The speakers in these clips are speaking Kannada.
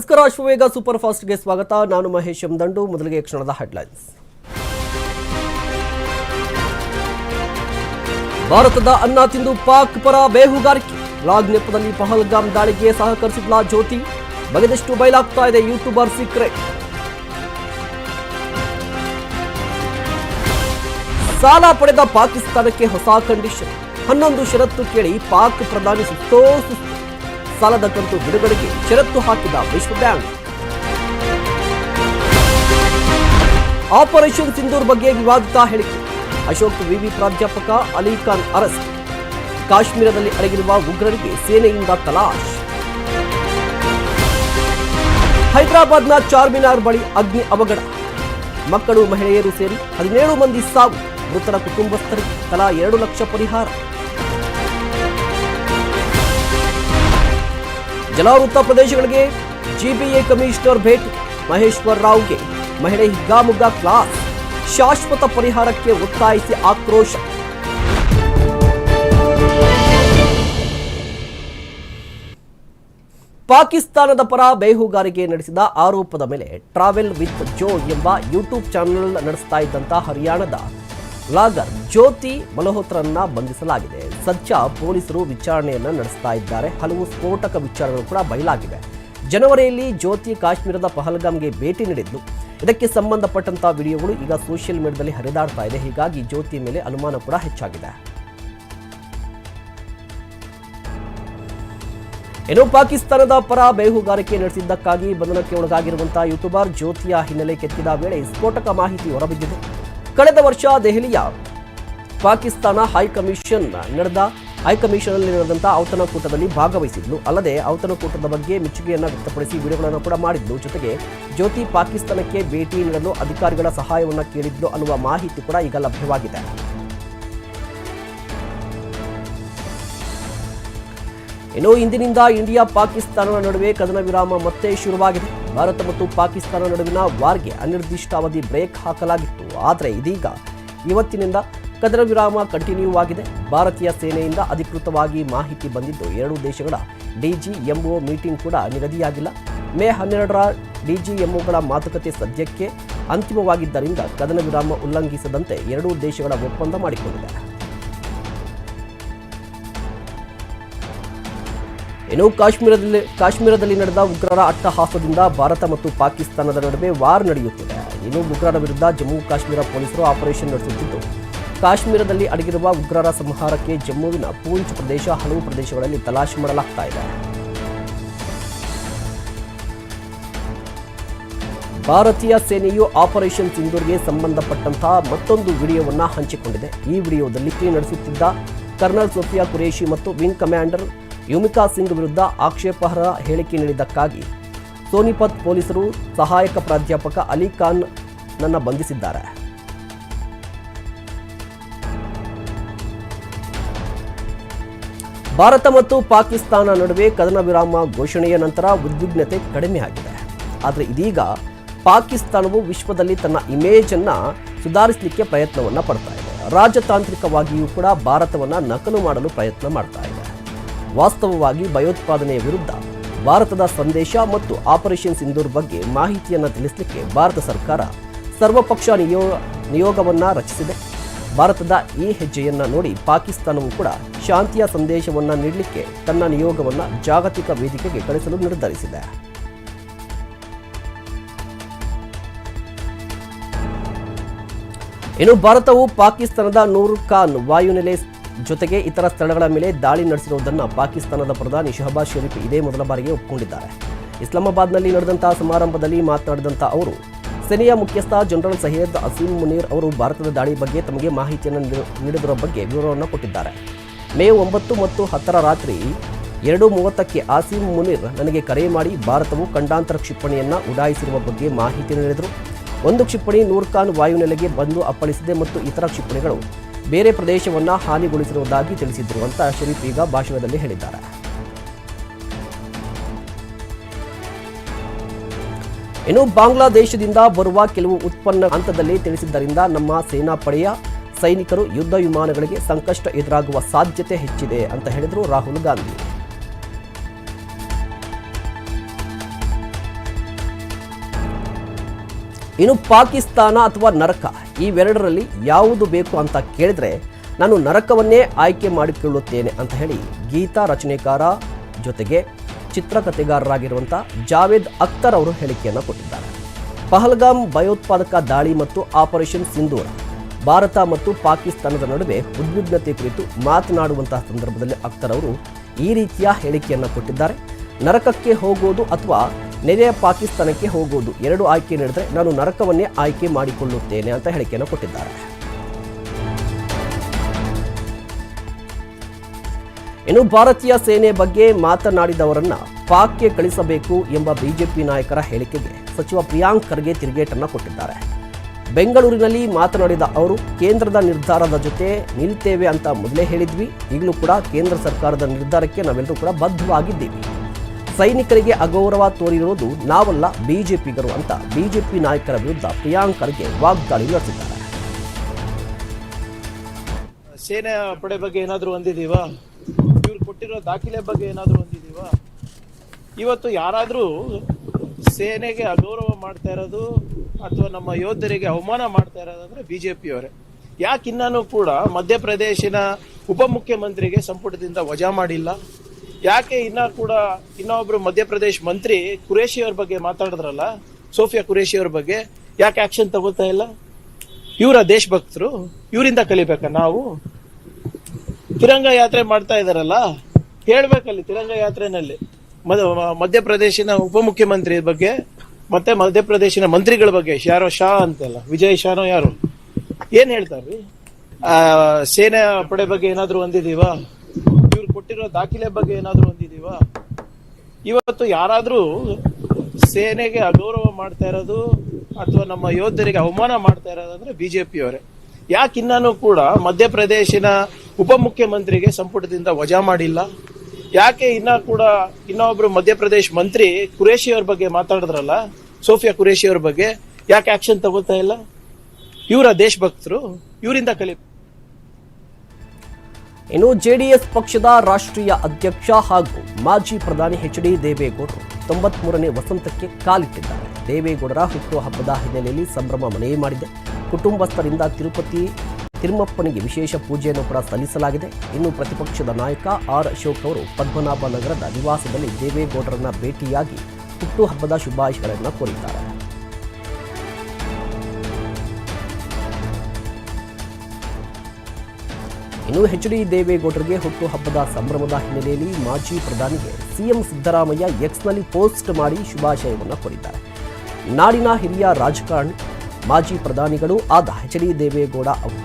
ನಮಸ್ಕಾರ ಅಶ್ವವೇಗ ಸೂಪರ್ ಫಾಸ್ಟ್ಗೆ ಸ್ವಾಗತ. ನಾನು ಮಹೇಶ್ ಎಂದಂಡು. ಮೊದಲಿಗೆ ಕ್ಷಣದ ಹೆಡ್ಲೈನ್ಸ್ ಭಾರತದ ಅನ್ನ ತಿಂದು ಪಾಕ್ ಪರ ಬೇಹುಗಾರಿಕೆ. ಲಾಗ್ ನೆಪದಲ್ಲಿ ಪಹಲ್ಗಾಮ್ ದಾಳಿಗೆ ಸಹಕರಿಸಿದ್ಲ ಜ್ಯೋತಿ. ಬಗೆದಷ್ಟು ಬಯಲಾಗ್ತಾ ಇದೆ ಯೂಟ್ಯೂಬರ್ ಸೀಕ್ರೆಟ್ ಸಾಲ ಪಡೆದ ಪಾಕಿಸ್ತಾನಕ್ಕೆ ಹೊಸ ಕಂಡೀಷನ್ ಹನ್ನೊಂದು ಷರತ್ತು ಕೇಳಿ ಪಾಕ್ ಪ್ರಧಾನಿ ಸುಸ್ತೋ ಸುಸ್ತು ಸಾಲದ ಕಂತು ಬಿಡುಗಡೆಗೆ ಷರತ್ತು ಹಾಕಿದ ವಿಶ್ವ ಬ್ಯಾಂಕ್. ಆಪರೇಷನ್ ಸಿಂಧೂರ್ ಬಗ್ಗೆ ವಿವಾದಿತ ಹೇಳಿಕೆ. ಅಶೋಕ್ ವಿವಿ ಪ್ರಾಧ್ಯಾಪಕ ಅಲಿ ಖಾನ್ ಅರೆಸ್ಟ್. ಕಾಶ್ಮೀರದಲ್ಲಿ ಅಡಗಿರುವ ಉಗ್ರರಿಗೆ ಸೇನೆಯಿಂದ ತಲಾಶ್. ಹೈದರಾಬಾದ್ನ ಚಾರ್ಮಿನಾರ್ ಬಳಿ ಅಗ್ನಿ ಅವಘಡ. ಮಕ್ಕಳು ಮಹಿಳೆಯರು ಸೇರಿ ಹದಿನೇಳು ಮಂದಿ ಸಾವು. ಮೃತರ ಕುಟುಂಬಸ್ಥರಿಗೆ ತಲಾ ಎರಡು ಲಕ್ಷ ಪರಿಹಾರ. ಜಲಾವೃತ ಪ್ರದೇಶಗಳಿಗೆ ಜಿಬಿಎ ಕಮಿಷನರ್ ಭೇಟಿ. ಮಹೇಶ್ವರ್ ರಾವ್ಗೆ ಮಹಿಳೆ ಹಿಗ್ಗಾಮುಗ್ಗಾ ಕ್ಲಾಸ್. ಶಾಶ್ವತ ಪರಿಹಾರಕ್ಕೆ ಒತ್ತಾಯಿಸಿ ಆಕ್ರೋಶ. ಪಾಕಿಸ್ತಾನದ ಪರ ಬೇಹುಗಾರಿಕೆ ನಡೆಸಿದ ಆರೋಪದ ಮೇಲೆ ಟ್ರಾವೆಲ್ ವಿತ್ ಜೋ ಎಂಬ ಯೂಟ್ಯೂಬ್ ಚಾನೆಲ್ ನಡೆಸ್ತಾ ಇದ್ದಂತಹ ಹರಿಯಾಣದ ಲಾಗರ್ ಜ್ಯೋತಿ ಮಲಹೋತ್ರನ್ನ ಬಂಧಿಸಲಾಗಿದೆ. ಸದ್ಯ ಪೊಲೀಸರು ವಿಚಾರಣೆಯನ್ನ ನಡೆಸ್ತಾ ಇದ್ದಾರೆ. ಹಲವು ಸ್ಫೋಟಕ ವಿಚಾರಗಳು ಕೂಡ ಬಯಲಾಗಿವೆ. ಜನವರಿಯಲ್ಲಿ ಜ್ಯೋತಿ ಕಾಶ್ಮೀರದ ಪಹಲ್ಗಾಮ್ಗೆ ಭೇಟಿ ನೀಡಿದ್ದು. ಇದಕ್ಕೆ ಸಂಬಂಧಪಟ್ಟಂತಹ ವಿಡಿಯೋಗಳು ಈಗ ಸೋಷಿಯಲ್ ಮೀಡಿಯಾದಲ್ಲಿ ಹರಿದಾಡ್ತಾ ಇದೆ. ಹೀಗಾಗಿ ಜ್ಯೋತಿ ಮೇಲೆ ಅನುಮಾನ ಕೂಡ ಹೆಚ್ಚಾಗಿದೆ. ಇನ್ನು ಪಾಕಿಸ್ತಾನದ ಪರ ಬೇಹುಗಾರಿಕೆ ನಡೆಸಿದ್ದಕ್ಕಾಗಿ ಬಂಧನಕ್ಕೆ ಒಳಗಾಗಿರುವಂತಹ ಯೂಟ್ಯೂಬರ್ ಜ್ಯೋತಿಯ ಹಿನ್ನೆಲೆ ಕೆತ್ತಿದ ವೇಳೆ ಸ್ಫೋಟಕ ಮಾಹಿತಿ ಹೊರಬಿದ್ದಿದೆ. ಕಳೆದ ವರ್ಷ ದೆಹಲಿಯ ಪಾಕಿಸ್ತಾನ ಹೈಕಮಿಷನ್ ನಡೆದ ಹೈಕಮಿಷನ್ ನಡೆದಂಥ ಔತಣಕೂಟದಲ್ಲಿ ಭಾಗವಹಿಸಿದ್ಲು. ಅಲ್ಲದೆ ಔತಣಕೂಟದ ಬಗ್ಗೆ ಮೆಚ್ಚುಗೆಯನ್ನು ವ್ಯಕ್ತಪಡಿಸಿ ವಿಡಿಯೋಗಳನ್ನು ಕೂಡ ಮಾಡಿದ್ಲು. ಜೊತೆಗೆ ಜ್ಯೋತಿ ಪಾಕಿಸ್ತಾನಕ್ಕೆ ಭೇಟಿ ನೀಡಲು ಅಧಿಕಾರಿಗಳ ಸಹಾಯವನ್ನು ಕೇಳಿದ್ಲು ಅನ್ನುವ ಮಾಹಿತಿ ಕೂಡ ಈಗ ಲಭ್ಯವಾಗಿದೆ. ಇನ್ನು ಇಂದಿನಿಂದ ಇಂಡಿಯಾ ಪಾಕಿಸ್ತಾನ ನಡುವೆ ಕದನ ವಿರಾಮ ಮತ್ತೆ ಶುರುವಾಗಿದೆ. ಭಾರತ ಮತ್ತು ಪಾಕಿಸ್ತಾನ ನಡುವಿನ ವಾರ್ಗೆ ಅನಿರ್ದಿಷ್ಟಾವಧಿ ಬ್ರೇಕ್ ಹಾಕಲಾಗಿತ್ತು. ಆದರೆ ಇದೀಗ ಇವತ್ತಿನಿಂದ ಕದನ ವಿರಾಮ ಕಂಟಿನ್ಯೂ ಆಗಿದೆ. ಭಾರತೀಯ ಸೇನೆಯಿಂದ ಅಧಿಕೃತವಾಗಿ ಮಾಹಿತಿ ಬಂದಿದ್ದು ಎರಡೂ ದೇಶಗಳ ಡಿಜಿಎಂಒ ಮೀಟಿಂಗ್ ಕೂಡ ನಿಗದಿಯಾಗಿಲ್ಲ. ಮೇ ಹನ್ನೆರಡರ ಡಿಜಿಎಂಒಗಳ ಮಾತುಕತೆ ಸದ್ಯಕ್ಕೆ ಅಂತಿಮವಾಗಿದ್ದರಿಂದ ಕದನ ವಿರಾಮ ಉಲ್ಲಂಘಿಸದಂತೆ ಎರಡೂ ದೇಶಗಳ ಒಪ್ಪಂದ ಮಾಡಿಕೊಂಡಿದೆ. ಇನ್ನು ಕಾಶ್ಮೀರದಲ್ಲಿ ಕಾಶ್ಮೀರದಲ್ಲಿ ನಡೆದ ಉಗ್ರರ ಅಟ್ಟಹಾಸದಿಂದ ಭಾರತ ಮತ್ತು ಪಾಕಿಸ್ತಾನದ ನಡುವೆ ವಾರ್ ನಡೆಯುತ್ತಿದೆ. ಇನ್ನು ಉಗ್ರರ ವಿರುದ್ಧ ಜಮ್ಮು ಕಾಶ್ಮೀರ ಪೊಲೀಸರು ಆಪರೇಷನ್ ನಡೆಸುತ್ತಿದ್ದು, ಕಾಶ್ಮೀರದಲ್ಲಿ ಅಡಗಿರುವ ಉಗ್ರರ ಸಂಹಾರಕ್ಕೆ ಜಮ್ಮುವಿನ ಪೂಂಚ್ ಪ್ರದೇಶ ಹಲವು ಪ್ರದೇಶಗಳಲ್ಲಿ ತಲಾಶ್ ಮಾಡಲಾಗ್ತಾ ಇದೆ. ಭಾರತೀಯ ಸೇನೆಯು ಆಪರೇಷನ್ ಸಿಂಧೂರ್ಗೆ ಸಂಬಂಧಪಟ್ಟಂತಹ ಮತ್ತೊಂದು ವಿಡಿಯೋವನ್ನು ಹಂಚಿಕೊಂಡಿದೆ. ಈ ವಿಡಿಯೋದಲ್ಲಿ ನಡೆಸುತ್ತಿದ್ದ ಕರ್ನಲ್ ಸೋಫಿಯಾ ಕುರೇಶಿ ಮತ್ತು ವಿಂಗ್ ಕಮಾಂಡರ್ ಯುಮಿಕಾ ಸಿಂಗ್ ವಿರುದ್ಧ ಆಕ್ಷೇಪಾರ್ಹ ಹೇಳಿಕೆ ನೀಡಿದ್ದಕ್ಕಾಗಿ ಸೋನಿಪತ್ ಪೊಲೀಸರು ಸಹಾಯಕ ಪ್ರಾಧ್ಯಾಪಕ ಅಲಿ ಖಾನ್ ನನ್ನ ಬಂಧಿಸಿದ್ದಾರೆ. ಭಾರತ ಮತ್ತು ಪಾಕಿಸ್ತಾನ ನಡುವೆ ಕದನ ವಿರಾಮ ಘೋಷಣೆಯ ನಂತರ ಉದ್ವಿಗ್ನತೆ ಕಡಿಮೆಯಾಗಿದೆ ಆದರೆ ಇದೀಗ ಪಾಕಿಸ್ತಾನವು ವಿಶ್ವದಲ್ಲಿ ತನ್ನ ಇಮೇಜ್ ಅನ್ನ ಸುಧಾರಿಸಲಿಕ್ಕೆ ಪ್ರಯತ್ನವನ್ನ ಪಡ್ತಾ ಇದೆ. ರಾಜತಾಂತ್ರಿಕವಾಗಿಯೂ ಕೂಡ ಭಾರತವನ್ನು ನಕಲು ಮಾಡಲು ಪ್ರಯತ್ನ ಮಾಡ್ತಾ ಇದೆ. ವಾಸ್ತವವಾಗಿ ಭಯೋತ್ಪಾದನೆಯ ವಿರುದ್ಧ ಭಾರತದ ಸಂದೇಶ ಮತ್ತು ಆಪರೇಷನ್ ಸಿಂಧೂರ್ ಬಗ್ಗೆ ಮಾಹಿತಿಯನ್ನು ತಿಳಿಸಲಿಕ್ಕೆ ಭಾರತ ಸರ್ಕಾರ ಸರ್ವಪಕ್ಷ ನಿಯೋ, ನಿಯೋಗವನ್ನು ರಚಿಸಿದೆ. ಭಾರತದ ಈ ಹೆಜ್ಜೆಯನ್ನು ನೋಡಿ ಪಾಕಿಸ್ತಾನವು ಕೂಡ ಶಾಂತಿಯ ಸಂದೇಶವನ್ನು ನೀಡಲಿಕ್ಕೆ ತನ್ನ ನಿಯೋಗವನ್ನು ಜಾಗತಿಕ ವೇದಿಕೆಗೆ ಕಳಿಸಲು ನಿರ್ಧರಿಸಿದೆ. ಇನ್ನು ಭಾರತವು ಪಾಕಿಸ್ತಾನದ ನೂರ್ ಖಾನ್ ವಾಯುನೆಲೆ ಜೊತೆಗೆ ಇತರ ಸ್ಥಳಗಳ ಮೇಲೆ ದಾಳಿ ನಡೆಸಿರುವುದನ್ನು ಪಾಕಿಸ್ತಾನದ ಪ್ರಧಾನಿ ಶಹಬಾಜ್ ಶರೀಫ್ ಇದೇ ಮೊದಲ ಬಾರಿಗೆ ಒಪ್ಪಿಕೊಂಡಿದ್ದಾರೆ ಇಸ್ಲಾಮಾಬಾದ್ನಲ್ಲಿ ನಡೆದಂತಹ ಸಮಾರಂಭದಲ್ಲಿ ಮಾತನಾಡಿದಂಥ ಅವರು, ಸೇನೆಯ ಮುಖ್ಯಸ್ಥ ಜನರಲ್ ಸೈಯದ್ ಅಸೀಂ ಮುನೀರ್ ಅವರು ಭಾರತದ ದಾಳಿ ಬಗ್ಗೆ ತಮಗೆ ಮಾಹಿತಿಯನ್ನು ನೀಡು- ನೀಡಿದರ ಬಗ್ಗೆ ವಿವರವನ್ನು ಕೊಟ್ಟಿದ್ದಾರೆ. ಮೇ ಒಂಬತ್ತು ಮತ್ತು ಹತ್ತರ ರಾತ್ರಿ ಎರಡು ಮೂವತ್ತಕ್ಕೆ ಆಸೀಂ ಮುನೀರ್ ನನಗೆ ಕರೆ ಮಾಡಿ ಭಾರತವು ಖಂಡಾಂತರ ಕ್ಷಿಪಣಿಯನ್ನು ಉಡಾಯಿಸಿರುವ ಬಗ್ಗೆ ಮಾಹಿತಿ ನೀಡಿದರು. ಒಂದು ಕ್ಷಿಪಣಿ ನೂರ್ಖಾನ್ ವಾಯುನೆಲೆಗೆ ಬಂದು ಅಪ್ಪಳಿಸಿದೆ ಮತ್ತು ಇತರ ಕ್ಷಿಪಣಿಗಳು ಬೇರೆ ಪ್ರದೇಶವನ್ನು ಹಾನಿಗೊಳಿಸಿರುವುದಾಗಿ ತಿಳಿಸಿದ್ರು ಅಂತ ಶರೀಫ್ ಈಗ ಭಾಷಣದಲ್ಲಿ ಹೇಳಿದ್ದಾರೆ. ಇನ್ನು ಬಾಂಗ್ಲಾದೇಶದಿಂದ ಬರುವ ಕೆಲವು ಉತ್ಪನ್ನ ಹಂತದಲ್ಲಿ ತಿಳಿಸಿದ್ದರಿಂದ ನಮ್ಮ ಸೇನಾಪಡೆಯ ಸೈನಿಕರು ಯುದ್ಧ ವಿಮಾನಗಳಿಗೆ ಸಂಕಷ್ಟ ಎದುರಾಗುವ ಸಾಧ್ಯತೆ ಹೆಚ್ಚಿದೆ ಅಂತ ಹೇಳಿದರು ರಾಹುಲ್ ಗಾಂಧಿ. ಇನ್ನು ಪಾಕಿಸ್ತಾನ ಅಥವಾ ನರಕ ಇವೆರಡರಲ್ಲಿ ಯಾವುದು ಬೇಕು ಅಂತ ಕೇಳಿದ್ರೆ ನಾನು ನರಕವನ್ನೇ ಆಯ್ಕೆ ಮಾಡಿಕೊಳ್ಳುತ್ತೇನೆ ಅಂತ ಹೇಳಿ ಗೀತಾ ರಚನೆಕಾರ ಜೊತೆಗೆ ಚಿತ್ರಕಥೆಗಾರರಾಗಿರುವಂಥ ಜಾವೇದ್ ಅಖ್ತರ್ ಅವರು ಹೇಳಿಕೆಯನ್ನು ಕೊಟ್ಟಿದ್ದಾರೆ. ಪಹಲ್ಗಾಮ್ ಭಯೋತ್ಪಾದಕ ದಾಳಿ ಮತ್ತು ಆಪರೇಷನ್ ಸಿಂಧೂರ್, ಭಾರತ ಮತ್ತು ಪಾಕಿಸ್ತಾನದ ನಡುವೆ ಉದ್ವಿಗ್ನತೆ ಕುರಿತು ಮಾತನಾಡುವಂತಹ ಸಂದರ್ಭದಲ್ಲಿ ಅಖ್ತರ್ ಅವರು ಈ ರೀತಿಯ ಹೇಳಿಕೆಯನ್ನು ಕೊಟ್ಟಿದ್ದಾರೆ. ನರಕಕ್ಕೆ ಹೋಗೋದು ಅಥವಾ ನೆರೆಯ ಪಾಕಿಸ್ತಾನಕ್ಕೆ ಹೋಗುವುದು ಎರಡು ಆಯ್ಕೆ ನೀಡಿದ್ರೆ ನಾನು ನರಕವನ್ನೇ ಆಯ್ಕೆ ಮಾಡಿಕೊಳ್ಳುತ್ತೇನೆ ಅಂತ ಹೇಳಿಕೆಯನ್ನು ಕೊಟ್ಟಿದ್ದಾರೆ. ಇನ್ನು ಭಾರತೀಯ ಸೇನೆ ಬಗ್ಗೆ ಮಾತನಾಡಿದವರನ್ನ ಪಾಕ್ಗೆ ಕಳಿಸಬೇಕು ಎಂಬ ಬಿಜೆಪಿ ನಾಯಕರ ಹೇಳಿಕೆಗೆ ಸಚಿವ ಪ್ರಿಯಾಂಕ್ ಖರ್ಗೆ ತಿರುಗೇಟನ್ನು ಕೊಟ್ಟಿದ್ದಾರೆ. ಬೆಂಗಳೂರಿನಲ್ಲಿ ಮಾತನಾಡಿದ ಅವರು, ಕೇಂದ್ರದ ನಿರ್ಧಾರದ ಜೊತೆ ನಿಲ್ತೇವೆ ಅಂತ ಮೊದಲೇ ಹೇಳಿದ್ವಿ. ಈಗಲೂ ಕೂಡ ಕೇಂದ್ರ ಸರ್ಕಾರದ ನಿರ್ಧಾರಕ್ಕೆ ನಾವೆಲ್ಲರೂ ಕೂಡ ಬದ್ಧವಾಗಿದ್ದೀವಿ. ಸೈನಿಕರಿಗೆ ಅಗೌರವ ತೋರಿರೋದು ನಾವಲ್ಲ ಬಿಜೆಪಿಗರು ಅಂತ ಬಿಜೆಪಿ ನಾಯಕರ ವಿರುದ್ಧ ಪ್ರಿಯಾಂಕ್ ಖರ್ಗೆ ವಾಗ್ದಾಳಿ ನಡೆಸಿದ್ದಾರೆ. ಸೇನೆ ಪಡೆ ಬಗ್ಗೆ ಏನಾದರೂ ಹೊಂದಿದೀವಾ ಇವ್ರು ಕೊಟ್ಟಿರೋ ದಾಖಲೆ ಬಗ್ಗೆ ಏನಾದರೂ ಹೊಂದಿದೀವಾ ಇವತ್ತು ಯಾರಾದರೂ ಸೇನೆಗೆ ಅಗೌರವ ಮಾಡ್ತಾ ಇರೋದು ಅಥವಾ ನಮ್ಮ ಯೋಧರಿಗೆ ಅವಮಾನ ಮಾಡ್ತಾ ಇರೋದಂದ್ರೆ ಬಿ ಜೆ ಪಿಯವರೇ ಯಾಕೆ ಇನ್ನೂ ಕೂಡ ಮಧ್ಯಪ್ರದೇಶಿನ ಉಪಮುಖ್ಯಮಂತ್ರಿಗೆ ಸಂಪುಟದಿಂದ ವಜಾ ಮಾಡಿಲ್ಲ? ಯಾಕೆ ಇನ್ನ ಕೂಡ ಇನ್ನೊಬ್ರು ಮಧ್ಯಪ್ರದೇಶ ಮಂತ್ರಿ ಕುರೇಶಿ ಅವ್ರ ಬಗ್ಗೆ ಮಾತಾಡಿದ್ರಲ್ಲ, ಸೋಫಿಯಾ ಕುರೇಶಿ ಅವ್ರ ಬಗ್ಗೆ, ಯಾಕೆ ಆಕ್ಷನ್ ತಗೋತಾ ಇಲ್ಲ? ಇವರ ದೇಶಭಕ್ತರು, ಇವರಿಂದ ಕಲಿಬೇಕಾ ನಾವು? ತಿರಂಗ ಯಾತ್ರೆ ಮಾಡ್ತಾ ಇದಾರಲ್ಲ, ಹೇಳ್ಬೇಕಲ್ಲಿ ತಿರಂಗ ಯಾತ್ರೆನಲ್ಲಿ. ಮಧ್ಯ ಮಧ್ಯಪ್ರದೇಶಿನ ಉಪಮುಖ್ಯಮಂತ್ರಿ ಬಗ್ಗೆ, ಮತ್ತೆ ಮಧ್ಯಪ್ರದೇಶಿನ ಮಂತ್ರಿಗಳ ಬಗ್ಗೆ, ಯಾರೋ ಶಾ ಅಂತೆಲ್ಲ, ವಿಜಯ್ ಶಾನೋ ಯಾರು? ಏನ್ ಹೇಳ್ತಾರ್ರಿ? ಆ, ಸೇನೆ ಪಡೆ ಬಗ್ಗೆ ಏನಾದ್ರು ಇವ್ರು ಕೊಟ್ಟಿರೋ ದಾಖಲೆ ಬಗ್ಗೆ ಏನಾದ್ರು ಹೊಂದಿದೀವಾ ಇವತ್ತು ಯಾರಾದ್ರೂ ಸೇನೆಗೆ ಅಗೌರವ ಮಾಡ್ತಾ ಇರೋದು ಅಥವಾ ನಮ್ಮ ಯೋಧರಿಗೆ ಅವಮಾನ ಮಾಡ್ತಾ ಇರೋದಂದ್ರೆ ಬಿಜೆಪಿಯವರೇ. ಯಾಕೆ ಇನ್ನೂ ಕೂಡ ಮಧ್ಯಪ್ರದೇಶಿನ ಉಪಮುಖ್ಯಮಂತ್ರಿಗೆ ಸಂಪುಟದಿಂದ ವಜಾ ಮಾಡಿಲ್ಲ? ಯಾಕೆ ಇನ್ನ ಕೂಡ ಇನ್ನೊಬ್ರು ಮಧ್ಯಪ್ರದೇಶ್ ಮಂತ್ರಿ ಕುರೇಶಿ ಅವ್ರ ಬಗ್ಗೆ ಮಾತಾಡಿದ್ರಲ್ಲ, ಸೋಫಿಯಾ ಕುರೇಶಿ ಅವ್ರ ಬಗ್ಗೆ, ಯಾಕೆ ಆಕ್ಷನ್ ತಗೋತಾ ಇಲ್ಲ? ಇವರ ದೇಶಭಕ್ತರು, ಇವರಿಂದ ಕಲಿ ಇನ್ನು ಜೆಡಿಎಸ್ ಪಕ್ಷದ ರಾಷ್ಟ್ರೀಯ ಅಧ್ಯಕ್ಷ ಹಾಗೂ ಮಾಜಿ ಪ್ರಧಾನಿ ಎಚ್ ಡಿ ದೇವೇಗೌಡರು ತೊಂಬತ್ಮೂರನೇ ವಸಂತಕ್ಕೆ ಕಾಲಿಟ್ಟಿದ್ದಾರೆ. ದೇವೇಗೌಡರ ಹುಟ್ಟುಹಬ್ಬದ ಹಿನ್ನೆಲೆಯಲ್ಲಿ ಸಂಭ್ರಮ ಮನೆ ಮಾಡಿದೆ. ಕುಟುಂಬಸ್ಥರಿಂದ ತಿರುಪತಿ, ತಿರುಮಪ್ಪನಿಗೆ ವಿಶೇಷ ಪೂಜೆಯನ್ನು ಕೂಡ ಸಲ್ಲಿಸಲಾಗಿದೆ. ಇನ್ನು ಪ್ರತಿಪಕ್ಷದ ನಾಯಕ ಆರ್ ಅಶೋಕ್ ಅವರು ಪದ್ಮನಾಭ ನಗರದ ನಿವಾಸದಲ್ಲಿ ದೇವೇಗೌಡರನ್ನ ಭೇಟಿಯಾಗಿ ಹುಟ್ಟುಹಬ್ಬದ ಶುಭಾಶಯಗಳನ್ನು ಕೋರಿದ್ದಾರೆ. ಇನ್ನು ಎಚ್ ಡಿ ದೇವೇಗೌಡರಿಗೆ ಹುಟ್ಟುಹಬ್ಬದ ಸಂಭ್ರಮದ ಹಿನ್ನೆಲೆಯಲ್ಲಿ ಮಾಜಿ ಪ್ರಧಾನಿಗೆ ಸಿಎಂ ಸಿದ್ದರಾಮಯ್ಯ ಎಕ್ಸ್ನಲ್ಲಿ ಪೋಸ್ಟ್ ಮಾಡಿ ಶುಭಾಶಯವನ್ನು ಕೋರಿದ್ದಾರೆ. ನಾಡಿನ ಹಿರಿಯ ರಾಜಕಾರಣಿ, ಮಾಜಿ ಪ್ರಧಾನಿಗಳು ಆದ ಎಚ್ ಡಿ ದೇವೇಗೌಡ ಅವರು.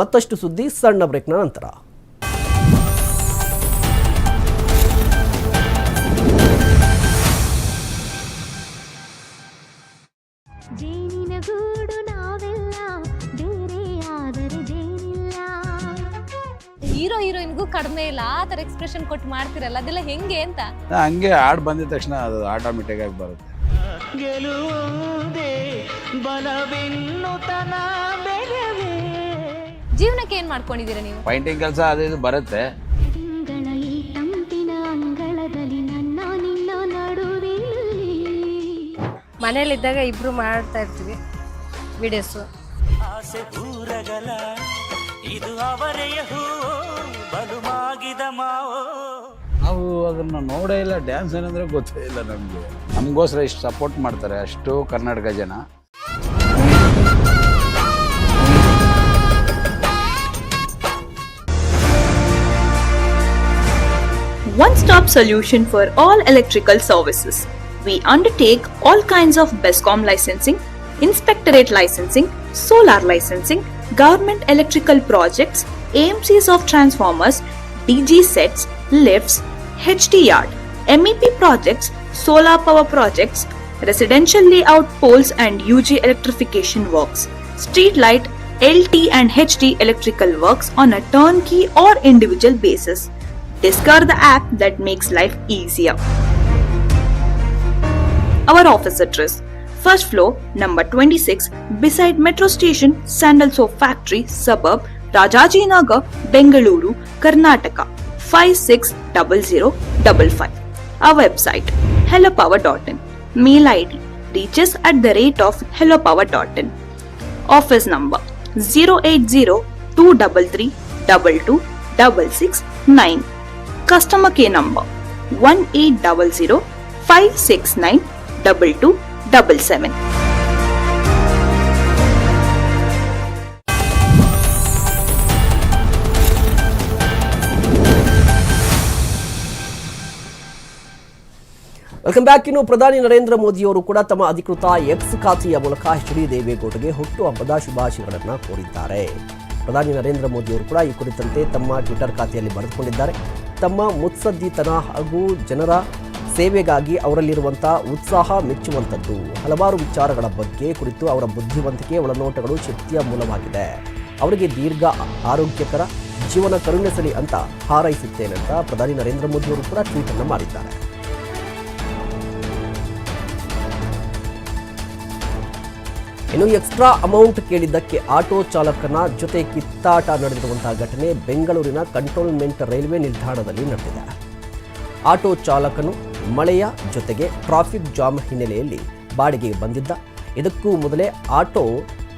ಮತ್ತಷ್ಟು ಸುದ್ದಿ ಸಣ್ಣ ಬ್ರೇಕ್ನ ನಂತರ. ಇಲ್ಲ ಆ ತರ ಎಕ್ಸ್ಪ್ರೆಷನ್ ಕೊಟ್ಟು ಮಾಡ್ತಿರಲ್ಲ ಅದೆಲ್ಲ ಹೆಂಗೆ ಅಂತ? ಹಂಗೆ ಆಡ್ ಬಂದಿದ ತಕ್ಷಣ ಅದು ಆಟೋಮೆಟಿಕ್ ಆಗಿ ಬರುತ್ತೆ. ಜೀವನಕ್ಕೆ ಏನ್ ಮಾಡ್ಕೊಂಡಿದ್ದೀರಾ ನೀವು? ಪೈಂಟಿಂಗ್ ಕೆಲಸ ಅದು ಇದು ಬರುತ್ತೆ. ತಿಂಗಳ ಈ ತಂಪಿನ ಅಂಗಳದಲ್ಲಿ ನನ್ನ ನಿನ್ನ ನಡುವಿನಲ್ಲಿ ಮನೇಲಿದ್ದಾಗ ಇಬ್ರು ಮಾಡ್ತಾ ಇರ್ತೀವಿ ವಿಡಿಯೋಸು ಆಸೆ ಪೂರಗಲ ಇದು ಅವರೆಯ ಹೂ ಮಾಗಿದ ಮಾವೋ ನಾವು ಅದನ್ನ ನೋಡೇ ಇಲ್ಲ ಡ್ಯಾನ್ಸ್ ಏನಂದ್ರೆ ಗೊತ್ತೇ ಇಲ್ಲ ನಮಗೆ ನಮಗೋಸ್ಕರ ಇಷ್ಟು ಸಪೋರ್ಟ್ ಮಾಡ್ತಾರೆ ಅಷ್ಟು ಕರ್ನಾಟಕ ಜನ one-stop solution for all electrical services. We undertake all kinds of BESCOM licensing, inspectorate licensing, solar licensing, government electrical projects, AMCs of transformers, DG sets, lifts, HT yard, MEP projects, solar power projects, residential layout poles and UG electrification works, street light, LT and HT electrical works on a turnkey or individual basis. Discover the app that makes life easier. Our office address First floor, number 26, beside Metro Station, Sandal Soap Factory, suburb, Rajajinagar Bengaluru Karnataka five six double zero double five uh website hello power dot in mail I D reaches at the rate of hello power dot in office number zero eight zero two double three double two double six nine customer care number one eight double zero five six nine double two double seven welcome back ಇನ್ನು ಪ್ರಧಾನಿ ನರೇಂದ್ರ ಮೋದಿಯವರು ಕೂಡ ತಮ್ಮ ಅಧಿಕೃತ ಎಕ್ಸ್ ಖಾತೆಯ ಮೂಲಕ ಎಚ್ ಡಿ ದೇವೇಗೌಡರಿಗೆ ಹುಟ್ಟು ಹಬ್ಬದ ಶುಭಾಶಯಗಳನ್ನು ಕೋರಿದ್ದಾರೆ. ಪ್ರಧಾನಿ ನರೇಂದ್ರ ಮೋದಿಯವರು ಕೂಡ ಈ ಕುರಿತಂತೆ ತಮ್ಮ ಟ್ವಿಟರ್ ಖಾತೆಯಲ್ಲಿ ಬರೆದುಕೊಂಡಿದ್ದಾರೆ. ತಮ್ಮ ಮುತ್ಸದ್ದಿತನ ಹಾಗೂ ಜನರ ಸೇವೆಗಾಗಿ ಅವರಲ್ಲಿರುವಂಥ ಉತ್ಸಾಹ ಮೆಚ್ಚುವಂಥದ್ದು. ಹಲವಾರು ವಿಚಾರಗಳ ಬಗ್ಗೆ ಕುರಿತು ಅವರ ಬುದ್ಧಿವಂತಿಕೆ, ಒಳನೋಟಗಳು ಶಕ್ತಿಯ ಮೂಲವಾಗಿದೆ. ಅವರಿಗೆ ದೀರ್ಘ ಆರೋಗ್ಯಕರ ಜೀವನ ಕರುಣಿಸಲಿ ಅಂತ ಹಾರೈಸುತ್ತೇನೆ ಅಂತ ಪ್ರಧಾನಿ ನರೇಂದ್ರ ಮೋದಿಯವರು ಕೂಡ ಟ್ವೀಟ್ ಅನ್ನು ಮಾಡಿದ್ದಾರೆ. ಇನ್ನು ಎಕ್ಸ್ಟ್ರಾ ಅಮೌಂಟ್ ಕೇಳಿದ್ದಕ್ಕೆ ಆಟೋ ಚಾಲಕನ ಜೊತೆ ಕಿತ್ತಾಟ ನಡೆದಿರುವಂತಹ ಘಟನೆ ಬೆಂಗಳೂರಿನ ಕಂಟ್ರೋಲ್ಮೆಂಟ್ ರೈಲ್ವೆ ನಿಲ್ದಾಣದಲ್ಲಿ ನಡೆದಿದೆ. ಆಟೋ ಚಾಲಕನು ಮಳೆಯ ಜೊತೆಗೆ ಟ್ರಾಫಿಕ್ ಜಾಮ್ ಹಿನ್ನೆಲೆಯಲ್ಲಿ ಬಾಡಿಗೆಗೆ ಬಂದಿದ್ದ. ಇದಕ್ಕೂ ಮೊದಲೇ ಆಟೋ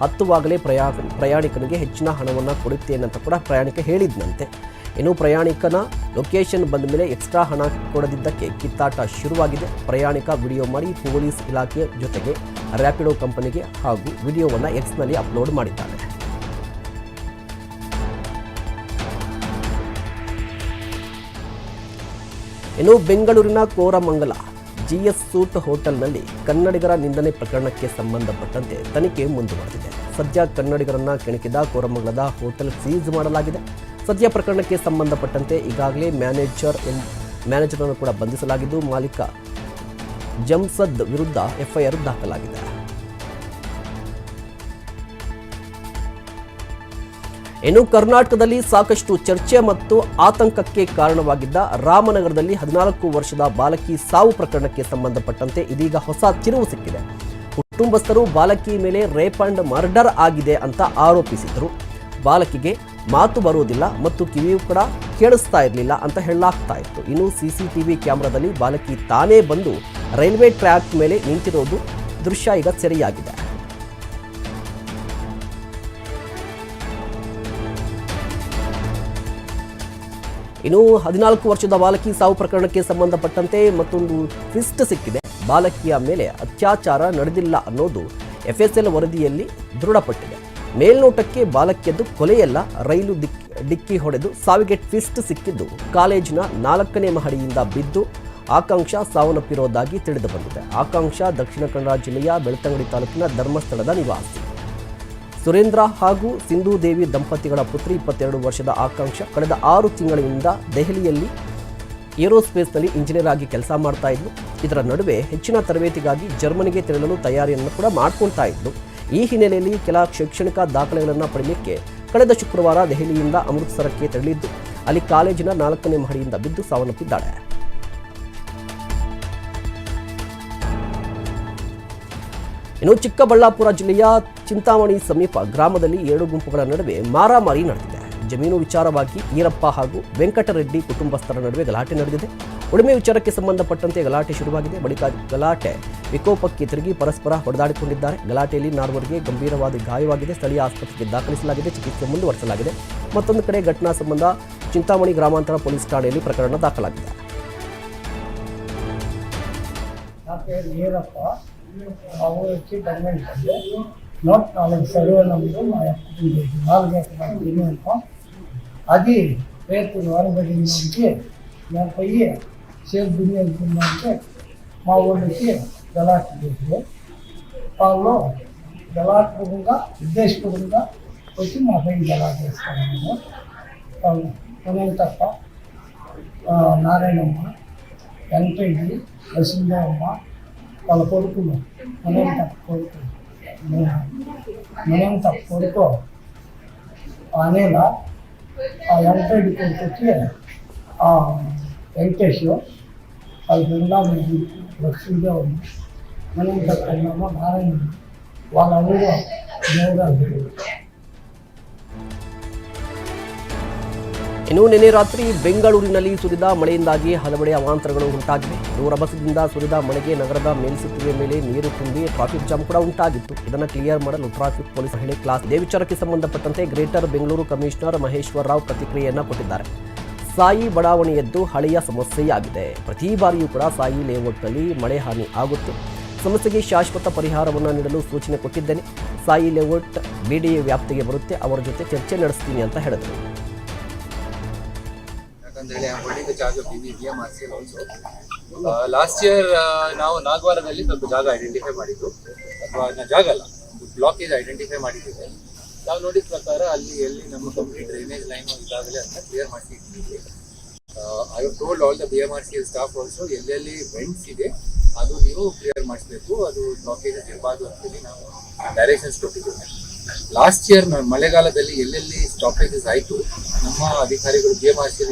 ಹತ್ತುವಾಗಲೇ ಪ್ರಯಾ ಪ್ರಯಾಣಿಕನಿಗೆ ಹೆಚ್ಚಿನ ಹಣವನ್ನು ಕೊಡುತ್ತೇನೆ ಅಂತ ಕೂಡ ಪ್ರಯಾಣಿಕ ಹೇಳಿದ್ನಂತೆ. ಇನ್ನು ಪ್ರಯಾಣಿಕನ ಲೊಕೇಶನ್ ಬಂದ ಮೇಲೆ ಎಕ್ಸ್ಟ್ರಾ ಹಣ ಕೊಡದಿದ್ದಕ್ಕೆ ಕಿತ್ತಾಟ ಶುರುವಾಗಿದೆ. ಪ್ರಯಾಣಿಕ ವಿಡಿಯೋ ಮಾಡಿ ಪೊಲೀಸ್ ಇಲಾಖೆಯ ಜೊತೆಗೆ ರ್ಯಾಪಿಡೋ ಕಂಪನಿಗೆ ಹಾಗೂ ವಿಡಿಯೋವನ್ನು ಎಕ್ಸ್ನಲ್ಲಿ ಅಪ್ಲೋಡ್ ಮಾಡಿದ್ದಾರೆ. ಇನ್ನು ಬೆಂಗಳೂರಿನ ಕೋರಮಂಗಲ ಜಿಎಸ್ ಸೂಟ್ ಹೋಟೆಲ್ನಲ್ಲಿ ಕನ್ನಡಿಗರ ನಿಂದನೆ ಪ್ರಕರಣಕ್ಕೆ ಸಂಬಂಧಪಟ್ಟಂತೆ ತನಿಖೆ ಮುಂದುವರೆದಿದೆ. ಸದ್ಯ ಕನ್ನಡಿಗರನ್ನ ಕೆಣಕಿದ ಕೋರಮಂಗಲದ ಹೋಟೆಲ್ ಸೀಜ್ ಮಾಡಲಾಗಿದೆ. ಸದ್ಯ ಪ್ರಕರಣಕ್ಕೆ ಸಂಬಂಧಪಟ್ಟಂತೆ ಈಗಾಗಲೇ ಮ್ಯಾನೇಜರ್ ಮ್ಯಾನೇಜರ್ ಅನ್ನು ಕೂಡ ಬಂಧಿಸಲಾಗಿದ್ದು ಮಾಲೀಕ ಜಮ್ಸದ್ ವಿರುದ್ಧ ಎಫ್ಐಆರ್ ದಾಖಲಾಗಿದೆ. ಇನ್ನು ಕರ್ನಾಟಕದಲ್ಲಿ ಸಾಕಷ್ಟು ಚರ್ಚೆ ಮತ್ತು ಆತಂಕಕ್ಕೆ ಕಾರಣವಾಗಿದ್ದ ರಾಮನಗರದಲ್ಲಿ ಹದಿನಾಲ್ಕು ವರ್ಷದ ಬಾಲಕಿ ಸಾವು ಪ್ರಕರಣಕ್ಕೆ ಸಂಬಂಧಪಟ್ಟಂತೆ ಇದೀಗ ಹೊಸ ತಿರುವು ಸಿಕ್ಕಿದೆ. ಕುಟುಂಬಸ್ಥರು ಬಾಲಕಿ ಮೇಲೆ ರೇಪ್ ಮರ್ಡರ್ ಆಗಿದೆ ಅಂತ ಆರೋಪಿಸಿದರು ಬಾಲಕಿಗೆ ಮಾತು ಬರುವುದಿಲ್ಲ ಮತ್ತು ಕಿವಿಯು ಕೂಡ ಕೇಳಿಸ್ತಾ ಇರಲಿಲ್ಲ ಅಂತ ಹೇಳಲಾಗ್ತಾ ಇತ್ತು. ಇನ್ನು ವಿ ಕ್ಯಾಮರಾದಲ್ಲಿ ಬಾಲಕಿ ತಾನೇ ಬಂದು ರೈಲ್ವೆ ಟ್ರ್ಯಾಕ್ ಮೇಲೆ ನಿಂತಿರೋದು ದೃಶ್ಯ ಈಗ ಸೆರೆಯಾಗಿದೆ. ಇನ್ನು ಹದಿನಾಲ್ಕು ವರ್ಷದ ಬಾಲಕಿ ಸಾವು ಪ್ರಕರಣಕ್ಕೆ ಸಂಬಂಧಪಟ್ಟಂತೆ ಮತ್ತೊಂದು ಟ್ವಿಸ್ಟ್ ಸಿಕ್ಕಿದೆ. ಬಾಲಕಿಯ ಮೇಲೆ ಅತ್ಯಾಚಾರ ನಡೆದಿಲ್ಲ ಅನ್ನೋದು ಎಫ್ಎಸ್ಎಲ್ ವರದಿಯಲ್ಲಿ ದೃಢಪಟ್ಟಿದೆ. ಮೇಲ್ನೋಟಕ್ಕೆ ಬಾಲಕಿಯದ್ದು ಕೊಲೆಯಲ್ಲ ರೈಲು ದಿಕ್, ಡಿಕ್ಕಿ ಹೊಡೆದು ಸಾವಿಗೆ ಟ್ವಿಸ್ಟ್ ಸಿಕ್ಕಿದ್ದು. ಕಾಲೇಜಿನ ನಾಲ್ಕನೇ ಮಹಡಿಯಿಂದ ಬಿದ್ದು ಆಕಾಂಕ್ಷ ಸಾವನ್ನಪ್ಪಿರೋದಾಗಿ ತಿಳಿದು ಬಂದಿದೆ. ಆಕಾಂಕ್ಷ ದಕ್ಷಿಣ ಕನ್ನಡ ಜಿಲ್ಲೆಯ ಬೆಳ್ತಂಗಡಿ ತಾಲೂಕಿನ ಧರ್ಮಸ್ಥಳದ ನಿವಾಸಿ. ಸುರೇಂದ್ರ ಹಾಗೂ ಸಿಂಧೂ ದೇವಿ ದಂಪತಿಗಳ ಪುತ್ರಿ ಇಪ್ಪತ್ತೆರಡು ವರ್ಷದ ಆಕಾಂಕ್ಷ ಕಳೆದ ಆರು ತಿಂಗಳಿನಿಂದ ದೆಹಲಿಯಲ್ಲಿ ಏರೋಸ್ಪೇಸ್ನಲ್ಲಿ ಇಂಜಿನಿಯರ್ ಆಗಿ ಕೆಲಸ ಮಾಡ್ತಾ ಇದ್ಲು. ಇದರ ನಡುವೆ ಹೆಚ್ಚಿನ ತರಬೇತಿಗಾಗಿ ಜರ್ಮನಿಗೆ ತೆರಳಲು ತಯಾರಿಯನ್ನು ಕೂಡ ಮಾಡ್ಕೊಳ್ತಾ ಇದ್ಲು. ಈ ಹಿನ್ನೆಲೆಯಲ್ಲಿ ಕೆಲ ಶೈಕ್ಷಣಿಕ ದಾಖಲೆಗಳನ್ನು ಪಡೆಯಲಿಕ್ಕೆ ಕಳೆದ ಶುಕ್ರವಾರ ದೆಹಲಿಯಿಂದ ಅಮೃತಸರಕ್ಕೆ ತೆರಳಿದ್ದು, ಅಲ್ಲಿ ಕಾಲೇಜಿನ ನಾಲ್ಕನೇ ಮಹಡಿಯಿಂದ ಬಿದ್ದು ಸಾವನ್ನಪ್ಪಿದ್ದಾಳೆ. ಇನ್ನು ಚಿಕ್ಕಬಳ್ಳಾಪುರ ಜಿಲ್ಲೆಯ ಚಿಂತಾಮಣಿ ಸಮೀಪ ಗ್ರಾಮದಲ್ಲಿ ಎರಡು ಗುಂಪುಗಳ ನಡುವೆ ಮಾರಾಮಾರಿ ನಡೆದಿದೆ. ಜಮೀನು ವಿಚಾರವಾಗಿ ಈರಪ್ಪ ಹಾಗೂ ವೆಂಕಟರೆಡ್ಡಿ ಕುಟುಂಬಸ್ಥರ ನಡುವೆ ಗಲಾಟೆ ನಡೆದಿದೆ. ಉಡುಮೆ ವಿಚಾರಕ್ಕೆ ಸಂಬಂಧಪಟ್ಟಂತೆ ಗಲಾಟೆ ಶುರುವಾಗಿದೆ. ಬಳಿಕ ಗಲಾಟೆ ವಿಕೋಪಕ್ಕೆ ತಿರುಗಿ ಪರಸ್ಪರ ಹೊಡೆದಾಡಿಕೊಂಡಿದ್ದಾರೆ. ಗಲಾಟೆಯಲ್ಲಿ ನಾಲ್ವರಿಗೆ ಗಂಭೀರವಾದ ಗಾಯವಾಗಿದೆ. ಸ್ಥಳೀಯ ಆಸ್ಪತ್ರೆಗೆ ದಾಖಲಿಸಲಾಗಿದೆ. ಚಿಕಿತ್ಸೆ ಮುಂದುವರೆಸಲಾಗಿದೆ. ಮತ್ತೊಂದು ಕಡೆ ಘಟನಾ ಸಂಬಂಧ ಚಿಂತಾಮಣಿ ಗ್ರಾಮಾಂತರ ಪೊಲೀಸ್ ಠಾಣೆಯಲ್ಲಿ ಪ್ರಕರಣ ದಾಖಲಾಗಿದೆ. ನಾಲ್ಕು అది రేపు వారబడి నేను పోయి సేఫ్ భూమి వెళ్తుందంటే మా ఊళ్ళకి గలాట్ చేసి వాళ్ళు గలాత్మకంగా ఉద్దేశపూర్వంగా వచ్చి మా పైన గలాట్ చేస్తాము మేము వాళ్ళు కొనేది తప్ప నారాయణమ్మ వెంకటరెడ్డి వసుంధరమ్మ వాళ్ళ కొడుకులు మనం తప్ప కొడుకు మనం తప్ప కొడుకు అనేలా ఆ వెంకటరెడ్డి కొడుకు వచ్చి ఆ వెంకటేశ్లో వాళ్ళ బృందావనం లక్ష్మీగా ఉంది. మనం కన్నామా నారాయణ వాళ్ళందరూ దేవుగారు ಇನ್ನು ನಿನ್ನೆ ರಾತ್ರಿ ಬೆಂಗಳೂರಿನಲ್ಲಿ ಸುರಿದ ಮಳೆಯಿಂದಾಗಿ ಹಲವೆಡೆ ಅವಾಂತರಗಳು ಉಂಟಾಗಿವೆ. ದೂರಬಸದಿಂದ ಸುರಿದ ಮಳೆಗೆ ನಗರದ ಮೇಲ್ಸೇತುವೆ ಮೇಲೆ ನೀರು ತುಂಬಿ ಟ್ರಾಫಿಕ್ ಜಾಮ್ ಕೂಡ ಉಂಟಾಗಿತ್ತು. ಇದನ್ನು ಕ್ಲಿಯರ್ ಮಾಡಲು ಟ್ರಾಫಿಕ್ ಪೊಲೀಸ್ ಹೇಳಿ ಕ್ಲಾಸ್ ಇದೇ ವಿಚಾರಕ್ಕೆ ಸಂಬಂಧಪಟ್ಟಂತೆ ಗ್ರೇಟರ್ ಬೆಂಗಳೂರು ಕಮಿಷನರ್ ಮಹೇಶ್ವರ ರಾವ್ ಪ್ರತಿಕ್ರಿಯೆಯನ್ನು ಕೊಟ್ಟಿದ್ದಾರೆ. ಸಾಯಿ ಬಡಾವಣೆಯದ್ದು ಹಳೆಯ ಸಮಸ್ಯೆಯಾಗಿದೆ. ಪ್ರತಿ ಬಾರಿಯೂ ಕೂಡ ಸಾಯಿ ಲೇಔಟ್ನಲ್ಲಿ ಮಳೆ ಹಾನಿ ಆಗುತ್ತೆ ಸಮಸ್ಯೆಗೆ ಶಾಶ್ವತ ಪರಿಹಾರವನ್ನು ನೀಡಲು ಸೂಚನೆ ಕೊಟ್ಟಿದ್ದೇನೆ. ಸಾಯಿ ಲೇಔಟ್, ಬಿಡಿಎ ವ್ಯಾಪ್ತಿಗೆ ಬರುತ್ತೆ. ಅವರ ಜೊತೆ ಚರ್ಚೆ ನಡೆಸ್ತೀನಿ ಅಂತ ಹೇಳಿದರು. ಯಾಕಂತೇಳಿ I holding the M R C last year ನಾವು ನಾಗವಾರದಲ್ಲಿ ಸ್ವಲ್ಪ ಜಾಗ ಐಡೆಂಟಿಫೈ ಮಾಡಿದ್ದು. ಅಥವಾ ಜಾಗ ಅಲ್ಲ ಬ್ಲಾಕ್ ಬ್ಲಾಕೇಜ್ ಐಡೆಂಟಿಫೈ ಮಾಡಿದ್ದೇವೆ. ನಾವು ನೋಡಿದ ಪ್ರಕಾರ ಅಲ್ಲಿ, ಎಲ್ಲಿ ನಮ್ಮ ಕಂಪ್ಲೀಟ್ ಡ್ರೈನೇಜ್ ಲೈನ್ ಇದಾಗಲೇ ಅದನ್ನ clear ಮಾಡಿಸಿದ್ದೀವಿ I told all the B M R C staff also ಎಲ್ಲೆಲ್ಲಿ ವೆಂಟ್ಸ್ ಇದೆ, ಅದು ನೀವು ಕ್ಲಿಯರ್ ಮಾಡಿಸ್ಬೇಕು. ಅದು ಬ್ಲಾಕೇಜಸ್ ಇರಬಾರ್ದು ಅಂತೇಳಿ ನಾವು ಡೈರೆಕ್ಷನ್ಸ್ ಕೊಟ್ಟಿದ್ದೇವೆ. ಲಾಸ್ಟ್ ಇಯರ್ ಮಳೆಗಾಲದಲ್ಲಿ ಎಲ್ಲೆಲ್ಲಿ ಸ್ಟಾಪೇಜಸ್ ಆಯಿತು, ನಮ್ಮ ಅಧಿಕಾರಿಗಳು ಬಿ ಎಂ ಆರ್ ಸಿ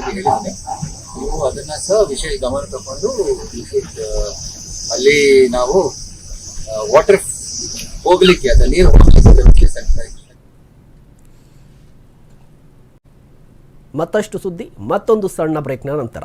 ನೀವು ಅದನ್ನ ಸಹ ವಿಶೇಷ ಗಮನ ತಗೊಂಡು ಅಲ್ಲಿ ನಾವು ವಾಟರ್ ಹೋಗ್ಲಿಕ್ಕೆ ಅದ ನೀರು ಹೋಗ್ಲಿಕ್ಕೆ ಮತ್ತಷ್ಟು ಸುದ್ದಿ, ಮತ್ತೊಂದು ಸಣ್ಣ ಬ್ರೇಕ್ನ ನಂತರ.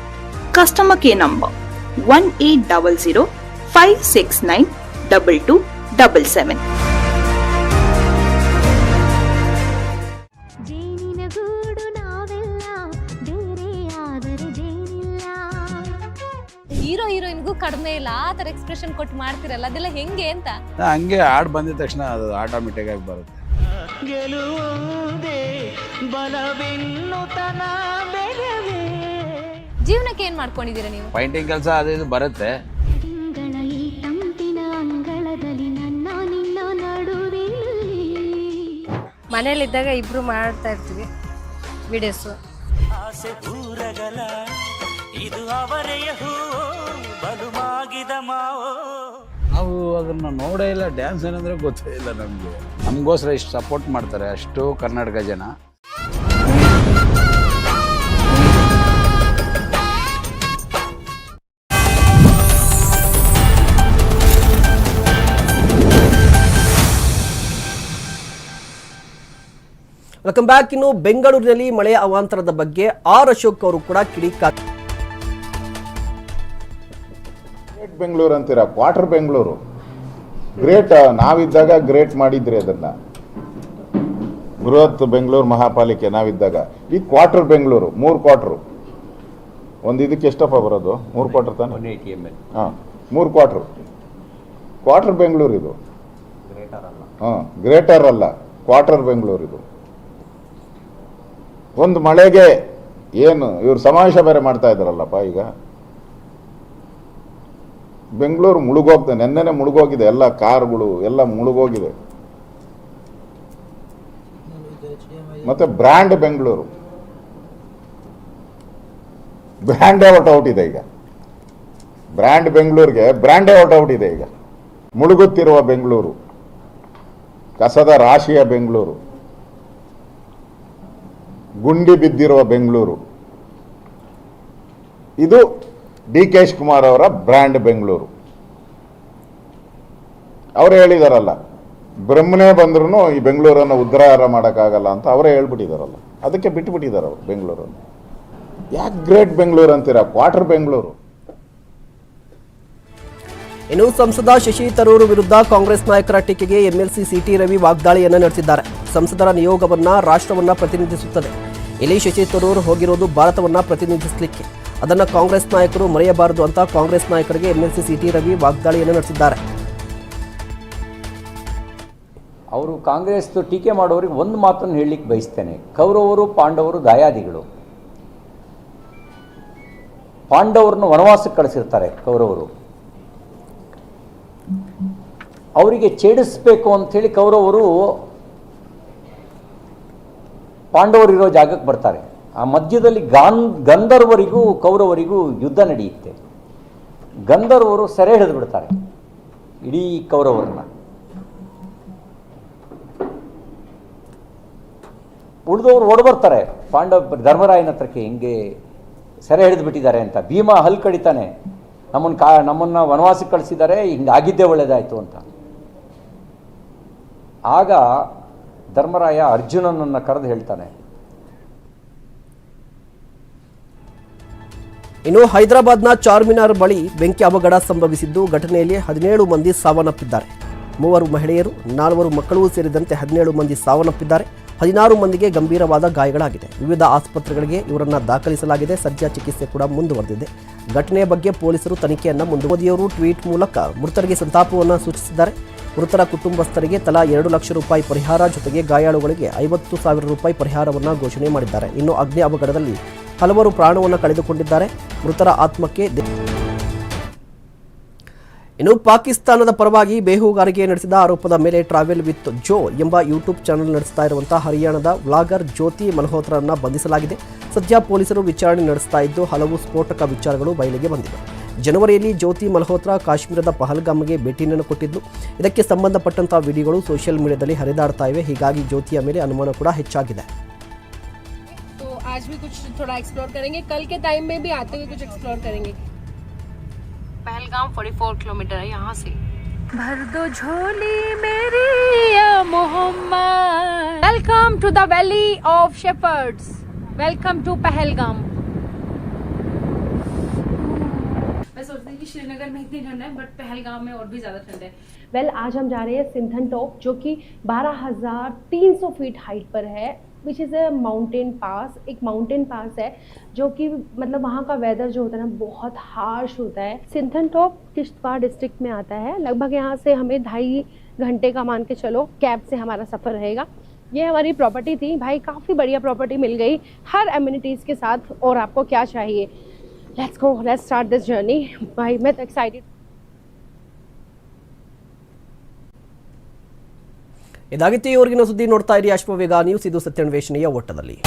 Customer care number 1800 569 2277. ಜೇನಿನ ಗೂಡು ನಾವೆಲ್ಲ ಬೇರೆ ಡಬಲ್ ಜೇನಿಲ್ಲ. ಹೀರೋ ಹೀರೋಯಿನ್ಗೂ ಕಡಿಮೆ ಇಲ್ಲ ಆ ತರ ಎಕ್ಸ್ಪ್ರೆಷನ್ ಕೊಟ್ಟು ಮಾಡ್ತಿರಲ್ಲ ಅದೆಲ್ಲ ಹೆಂಗೆ ಅಂತ? ಹಂಗೆ ಹಾಡ್ ಬಂದಿದ ತಕ್ಷಣ ಅದು ಆಟೋಮೆಟಿಕ್ ಆಗಿ ಬರುತ್ತೆ. ಗೆಲುವುದೇ ಬಲವೆನ್ನುತನ ಬೆರವೇ ಜೀವನಕ್ಕೆ ಏನ್ ಮಾಡ್ಕೊಂಡಿದೀರ ನೀವು? ಪೈಂಟಿಂಗ್ ಕೆಲಸ ಅದು ಇದು ಬರುತ್ತೆ. ತಿಂಗಳ ಈ ತಂಪಿನ ಅಂಗಳದಲ್ಲಿ ನನ್ನ ನಿನ್ನ ನಡುವಿನಲ್ಲಿ ಮನೇಲಿದ್ದಾಗ ಇಬ್ರು ಮಾಡ್ತಾ ಇರ್ತೀವಿ ವಿಡಿಯೋಸು. ಆಸೆ ದೂರಗಲ ಇದು ಅವರೆಯ ಹೂ ಬಲು ಮಾಗಿದ ಮಾವೋ. ನಾವು ಅದನ್ನ ನೋಡೇ ಇಲ್ಲ ಡ್ಯಾನ್ಸ್ ಏನಂದ್ರೆ ಗೊತ್ತೇ ಇಲ್ಲ ನಮಗೆ. ನಮಗೋಸ್ಕರ ಇಷ್ಟು ಸಪೋರ್ಟ್ ಮಾಡ್ತಾರೆ ಅಷ್ಟು ಕರ್ನಾಟಕ ಜನ. ವೆಲ್ಕಮ್ ಬ್ಯಾಕ್ ಇನ್ನು ಬೆಂಗಳೂರಿನಲ್ಲಿ ಮಳೆಯ ಅವಾಂತರದ ಬಗ್ಗೆ ಆರ್ ಅಶೋಕ್ ಅವರು ಕೂಡ ಕಿಡಿಕಾ ಗ್ರೇಟ್ ಬೆಂಗಳೂರು ಅಂತೀರ? ಕ್ವಾರ್ಟರ್ ಬೆಂಗಳೂರು ಗ್ರೇಟ್ ನಾವಿದ್ದಾಗ ಗ್ರೇಟ್ ಮಾಡಿದ್ರಿ ಅದನ್ನ. ಬೃಹತ್ ಬೆಂಗಳೂರು ಮಹಾಪಾಲಿಕೆ ನಾವಿದ್ದಾಗ. ಈ ಕ್ವಾರ್ಟರ್ ಬೆಂಗಳೂರು ಮೂರು ಕ್ವಾರ್ಟರ್ ಒಂದು ಇದಕ್ಕೆ ಎಷ್ಟಪ್ಪ ಬರೋದು? ಮೂರು ಕ್ವಾರ್ಟರ್ ತಾನೆ? ಹಾಂ ಮೂರು ಕ್ವಾರ್ಟರ್ ಕ್ವಾರ್ಟರ್ ಬೆಂಗಳೂರು ಇದು. ಹಾಂ ಗ್ರೇಟರ್ ಅಲ್ಲ. ಕ್ವಾರ್ಟರ್ ಬೆಂಗಳೂರು ಇದು. ಒಂದು ಮಳೆಗೆ ಏನು ಇವರು ಸಮಾವೇಶ ಬೇರೆ ಮಾಡ್ತಾ ಇದ್ದಾರಲ್ಲಪ್ಪ ಈಗ? ಬೆಂಗಳೂರು ಮುಳುಗೋಗ್ತದೆ ನೆನ್ನೆನೆ ಮುಳುಗೋಗಿದೆ, ಎಲ್ಲ ಕಾರ್ಗಳು ಎಲ್ಲ ಮುಳುಗೋಗಿದೆ. ಮತ್ತೆ ಬ್ರ್ಯಾಂಡ್ ಬೆಂಗಳೂರು. ಬ್ರ್ಯಾಂಡೇ ಔಟ್ ಔಟ್ ಇದೆ ಈಗ. ಬ್ರ್ಯಾಂಡ್ ಬೆಂಗಳೂರಿಗೆ ಬ್ರ್ಯಾಂಡೇ ಔಟ್ ಔಟ್ ಇದೆ ಈಗ. ಮುಳುಗುತ್ತಿರುವ ಬೆಂಗಳೂರು. ಕಸದ ರಾಶಿಯ ಬೆಂಗಳೂರು. ಗುಂಡಿ ಬಿದ್ದಿರುವ ಬೆಂಗಳೂರು. ಇದು ಡಿ ಕೆ ಶಿವಕುಮಾರ್ ಅವರ ಬ್ರ್ಯಾಂಡ್ ಬೆಂಗಳೂರು. ಅವರು ಹೇಳಿದಾರಲ್ಲ, ಬ್ರಹ್ಮನೇ ಬಂದ್ರೂ ಈ ಬೆಂಗಳೂರನ್ನು ಉದ್ಧಾರ ಮಾಡೋಕ್ಕಾಗಲ್ಲ ಅಂತ ಅವರೇ ಹೇಳ್ಬಿಟ್ಟಿದಾರಲ್ಲ. ಅದಕ್ಕೆ ಬಿಟ್ಟುಬಿಟ್ಟಿದ್ದಾರೆ ಅವರು ಬೆಂಗಳೂರನ್ನು. ಯಾಕೆ ಗ್ರೇಟ್ ಬೆಂಗಳೂರು ಅಂತೀರಾ? ಕ್ವಾರ್ಟರ್ ಬೆಂಗಳೂರು. ಇನ್ನು ಸಂಸದ ಶಶಿ ತರೂರು ವಿರುದ್ಧ ಕಾಂಗ್ರೆಸ್ ನಾಯಕರ ಟೀಕೆಗೆ ಎಂಎಲ್ಸಿ ಸಿಟಿ ರವಿ ವಾಗ್ದಾಳಿಯನ್ನು ನಡೆಸಿದ್ದಾರೆ. ಸಂಸದರ ನಿಯೋಗವನ್ನ ರಾಷ್ಟ್ರವನ್ನ ಪ್ರತಿನಿಧಿಸುತ್ತದೆ. ಇಲ್ಲಿ ಶಶಿ ತರೂರ್ ಹೋಗಿರೋದು ಭಾರತವನ್ನ ಪ್ರತಿನಿಧಿಸಲಿಕ್ಕೆ. ಅದನ್ನ ಕಾಂಗ್ರೆಸ್ ನಾಯಕರು ಮರೆಯಬಾರದು ಅಂತ ಕಾಂಗ್ರೆಸ್ ನಾಯಕರಿಗೆ ಎಂಎಲ್ಸಿ ಸಿಟಿ ರವಿ ವಾಗ್ದಾಳಿಯನ್ನು ನಡೆಸಿದ್ದಾರೆ. ಅವರು ಕಾಂಗ್ರೆಸ್ದು ಟೀಕೆ ಮಾಡೋರಿಗೆ ಒಂದು ಮಾತನ್ನು ಹೇಳಲಿಕ್ಕೆ ಬಯಸ್ತೇನೆ. ಕೌರವರು, ಪಾಂಡವರು, ದಾಯಾದಿಗಳು. ಪಾಂಡವರನ್ನು ವನವಾಸಕ್ಕೆ ಕಳಿಸಿರ್ತಾರೆ ಕೌರವರು. ಅವರಿಗೆ ಛೇಡಿಸ್ಬೇಕು ಅಂಥೇಳಿ ಕೌರವರು ಪಾಂಡವರಿರೋ ಜಾಗಕ್ಕೆ ಬರ್ತಾರೆ. ಆ ಮಧ್ಯದಲ್ಲಿ ಗಾನ್, ಗಂಧರ್ವರಿಗೂ ಕೌರವರಿಗೂ ಯುದ್ಧ ನಡೆಯುತ್ತೆ. ಗಂಧರ್ವರು ಸೆರೆ ಹಿಡಿದು ಬಿಡ್ತಾರೆ. ಇಡೀ ಕೌರವರನ್ನ. ಉಳಿದವರು ಓಡ್ಬರ್ತಾರೆ ಪಾಂಡವ ಧರ್ಮರಾಯನ ಹತ್ರಕ್ಕೆ ಹಿಂಗೆ ಸೆರೆ ಹಿಡಿದು ಬಿಟ್ಟಿದ್ದಾರೆ ಅಂತ. ಭೀಮ ಹಲ್ ಕಡಿತಾನೆ. ನಮ್ಮನ್ನು ಕಾ, ನಮ್ಮನ್ನು ವನವಾಸಕ್ಕೆ ಕಳಿಸಿದ್ದಾರೆ. ಹಿಂಗೆ ಆಗಿದ್ದೇ ಒಳ್ಳೇದಾಯ್ತು ಅಂತ. ಆಗ ಧರ್ಮರಾಯ ಅರ್ಜುನನನ್ನು ಕರೆದು ಹೇಳ್ತಾನೆ. ಇನ್ನು ಹೈದರಾಬಾದ್ನ ಚಾರ್ಮಿನಾರ್ ಬಳಿ ಬೆಂಕಿ ಅವಘಡ ಸಂಭವಿಸಿದ್ದು ಘಟನೆಯಲ್ಲಿ ಹದಿನೇಳು ಮಂದಿ ಸಾವನ್ನಪ್ಪಿದ್ದಾರೆ. ಮೂವರು ಮಹಿಳೆಯರು, ನಾಲ್ವರು ಮಕ್ಕಳು ಸೇರಿದಂತೆ ಹದಿನೇಳು ಮಂದಿ ಸಾವನ್ನಪ್ಪಿದ್ದಾರೆ. ಹದಿನಾರು ಮಂದಿಗೆ ಗಂಭೀರವಾದ ಗಾಯಗಳಾಗಿದೆ. ವಿವಿಧ ಆಸ್ಪತ್ರೆಗಳಿಗೆ ಇವರನ್ನು ದಾಖಲಿಸಲಾಗಿದೆ. ಸದ್ಯ ಚಿಕಿತ್ಸೆ ಕೂಡ ಮುಂದುವರೆದಿದೆ. ಘಟನೆಯ ಬಗ್ಗೆ ಪೊಲೀಸರು ತನಿಖೆಯನ್ನು ಮುಂದುವರಿಯವರು ಟ್ವೀಟ್ ಮೂಲಕ ಮೃತರಿಗೆ ಸಂತಾಪವನ್ನು ಸೂಚಿಸಿದ್ದಾರೆ. ಮೃತರ ಕುಟುಂಬಸ್ಥರಿಗೆ ತಲಾ ಎರಡು ಲಕ್ಷ ರೂಪಾಯಿ ಪರಿಹಾರ ಜೊತೆಗೆ ಗಾಯಾಳುಗಳಿಗೆ ಐವತ್ತು ಸಾವಿರ ರೂಪಾಯಿ ಪರಿಹಾರವನ್ನು ಘೋಷಣೆ ಮಾಡಿದ್ದಾರೆ. ಇನ್ನು ಅಗ್ನಿ ಅವಘಡದಲ್ಲಿ ಹಲವರು ಪ್ರಾಣವನ್ನು ಕಳೆದುಕೊಂಡಿದ್ದಾರೆ. ಮೃತರ ಆತ್ಮಕ್ಕೆ ಇನ್ನು ಪಾಕಿಸ್ತಾನದ ಪರವಾಗಿ ಬೇಹುಗಾರಿಕೆ ನಡೆಸಿದ ಆರೋಪದ ಮೇಲೆ ಟ್ರಾವೆಲ್ ವಿತ್ ಜೋ ಎಂಬ ಯೂಟ್ಯೂಬ್ ಚಾನೆಲ್ ನಡೆಸ್ತಾ ಇರುವಂತಹ ಹರಿಯಾಣದ ವ್ಲಾಗರ್ ಜ್ಯೋತಿ ಮಲ್ಹೋತ್ರರನ್ನ ಬಂಧಿಸಲಾಗಿದೆ. ಸದ್ಯ ಪೊಲೀಸರು ವಿಚಾರಣೆ ನಡೆಸ್ತಾ ಇದ್ದು ಹಲವು ಸ್ಫೋಟಕ ವಿಚಾರಗಳು ಬಯಲಿಗೆ ಬಂದಿವೆ. ಜನವರಿಯಲ್ಲಿ ಜ್ಯೋತಿ ಮಲ್ಹೋತ್ರಾ ಕಾಶ್ಮೀರದ ಪಹಲ್ಗಾಮ್ಗೆ ಭೇಟಿಯನ್ನು ಕೊಟ್ಟಿದ್ದು ಇದಕ್ಕೆ ಸಂಬಂಧಪಟ್ಟಂತಹ ವಿಡಿಯೋಗಳು ಸೋಷಿಯಲ್ ಮೀಡಿಯಾದಲ್ಲಿ ಹರಿದಾಡ್ತಾ ಇವೆ ಹೀಗಾಗಿ ಜ್ಯೋತಿಯ ಮೇಲೆ ಅನುಮಾನ ಕೂಡ ಹೆಚ್ಚಾಗಿದೆ तो आज भी कुछ थोड़ा एक्सप्लोर करेंगे कल के टाइम में भी आते हुए कुछ एक्सप्लोर करेंगे पहलगाम 44 किलोमीटर है यहाँ से भर दो झोली मेरी या Mohammad welcome to the valley of shepherds welcome to Pahalgam मैं सोच रही थी कि श्रीनगर में इतनी ठंड है बट पहलगाम में और भी ज़्यादा ठंड है। वेल well, आज हम जा रहे हैं सिंथन टॉप जो कि 12,300 फीट हाइट पर है which is a mountain pass एक माउंटेन पास है जो कि मतलब वहाँ का वेदर जो होता है ना बहुत हार्श होता है। सिंथन टॉप किश्तवाड़ डिस्ट्रिक्ट में आता है। लगभग यहाँ से हमें ढाई घंटे का मान के चलो कैब से हमारा सफ़र रहेगा। ये हमारी प्रॉपर्टी थी। भाई काफ़ी बढ़िया प्रॉपर्टी मिल गई। हर एम्यूनिटीज़ के साथ और आपको क्या चाहिए? let's go. Let's start this journey. By met excited? ಇದಾಗಿತ್ತು ಇವರಿಗಿನ ಸುದ್ದಿ ನೋಡ್ತಾ ಇರಿ. ಅಶ್ವವೇಗ ನ್ಯೂಸ್. ಇದು ಸತ್ಯನ್ವೇಷಣೆಯ ಓಟದಲ್ಲಿ.